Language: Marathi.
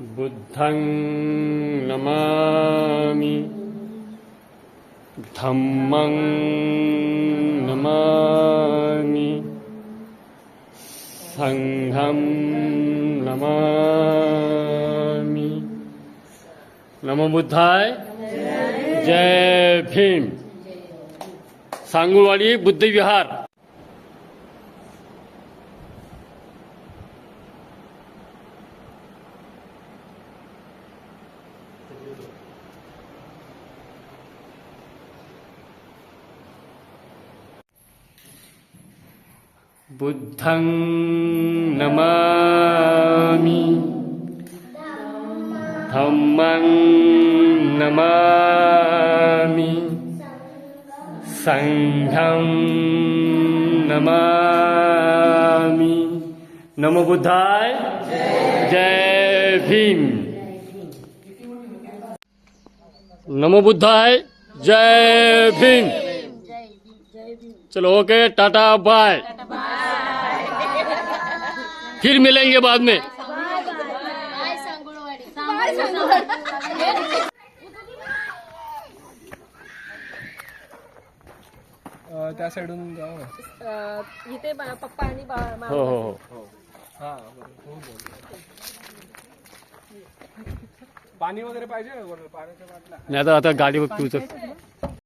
बुद्धं नमामि। धम्मं नमामि। सङ्घं नमामि। नमो बुद्धाय। जय भीम। सांगुळवाडी बुद्ध विहार बुद्धं नमामि। धम्मं नमामि। सङ्घं नमामि। नमो बुद्धाय। जय भीम। नमो बुद्धाय। जय भीम। चलो ओके टाटा बाय फिर मिलेंगे बाद में। बाय सांगुळवाडी अं, त्या साईडून इथे पप्पा आणि हो हो हो. हा हो, बोल. पाणी वगैरे पाहिजे? नाही आता आता गाडी बघ तुझं